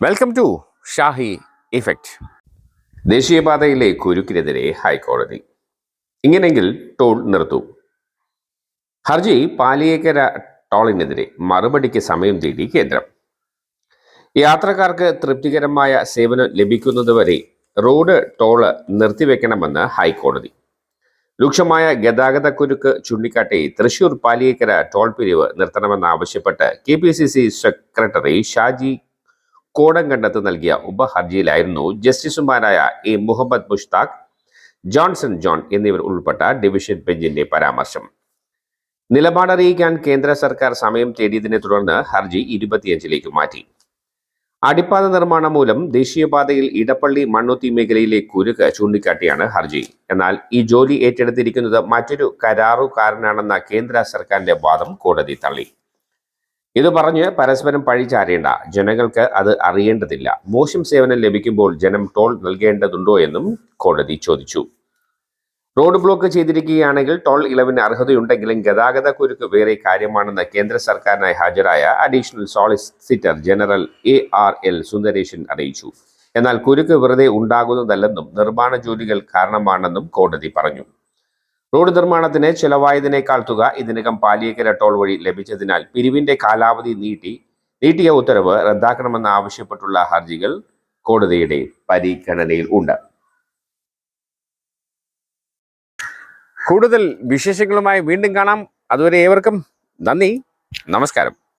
Welcome to Shahi effect ദേശീയപാതയിലെ കുരുക്കിനെതിരെ ഹൈക്കോടതി. ഇങ്ങനെങ്കിൽ toll നിർത്തൂ. ഹർജി പാലിയേക്കര ടോളിനെതിരെ മറുപടിക്ക് സമയം തേടി കേന്ദ്രം. യാത്രക്കാർക്ക് തൃപ്തികരമായ സേവനം ലഭിക്കുന്നതുവരെ റോഡ് ടോൾ നിർത്തിവെക്കണമെന്ന് ഹൈക്കോടതി. രൂക്ഷമായ ഗതാഗത കുരുക്ക് ചൂണ്ടിക്കാട്ടി തൃശൂർ പാലിയേക്കര ടോൾ പിരിവ് നിർത്തണമെന്നാവശ്യപ്പെട്ട് K P C C secretary Shaji Kodankandath നൽകിയ ഉപഹർജിയിലായിരുന്നു ജസ്റ്റിസുമാരായ A Muhammad Mushtaq Johnson John എന്നിവർ ഉൾപ്പെട്ട ഡിവിഷൻ ബെഞ്ചിന്റെ പരാമർശം. നിലപാടറിയിക്കാൻ കേന്ദ്ര സർക്കാർ സമയം തേടിയതിനെ തുടർന്ന് ഹർജി ഇരുപത്തിയഞ്ചിലേക്ക് മാറ്റി. അടിപ്പാത നിർമ്മാണം മൂലം ദേശീയപാതയിൽ ഇടപ്പള്ളി മണ്ണുത്തി മേഖലയിലെ കുരുക്ക് ചൂണ്ടിക്കാട്ടിയാണ് ഹർജി. എന്നാൽ ഈ ജോലി ഏറ്റെടുത്തിരിക്കുന്നത് മറ്റൊരു കരാറുകാരനാണെന്ന കേന്ദ്ര സർക്കാരിന്റെ വാദം കോടതി തള്ളി. ഇത് പറഞ്ഞ് പരസ്പരം പഴിച്ചാരേണ്ട ജനങ്ങൾക്ക് അത് അറിയേണ്ടതില്ല. മോശം സേവനം ലഭിക്കുമ്പോൾ ജനം ടോൾ നൽകേണ്ടതുണ്ടോ എന്നും കോടതി ചോദിച്ചു. റോഡ് ബ്ലോക്ക് ചെയ്തിരിക്കുകയാണെങ്കിൽ ടോൾ ഇളവിന് അർഹതയുണ്ടെങ്കിലും ഗതാഗത കുരുക്ക് വേറെ കാര്യമാണെന്ന് കേന്ദ്ര സർക്കാരിനായി ഹാജരായ additional solicitor general A R L Sundaresan അറിയിച്ചു. എന്നാൽ കുരുക്ക് വെറുതെ ഉണ്ടാകുന്നതല്ലെന്നും നിർമ്മാണ ജോലികൾ കാരണമാണെന്നും കോടതി പറഞ്ഞു. റോഡ് നിർമ്മാണത്തിന് ചെലവായതിനേക്കാൾ തുക ഇതിനകം പാലിയേക്കര ടോൾ വഴി ലഭിച്ചതിനാൽ പിരിവിന്റെ കാലാവധി നീട്ടി നീട്ടിയ ഉത്തരവ് റദ്ദാക്കണമെന്ന് ആവശ്യപ്പെട്ടുള്ള ഹർജികൾ കോടതിയുടെ പരിഗണനയിൽ ഉണ്ട്. കൂടുതൽ വിശേഷങ്ങളുമായി വീണ്ടും കാണാം. അതുവരെ ഏവർക്കും നന്ദി. നമസ്കാരം.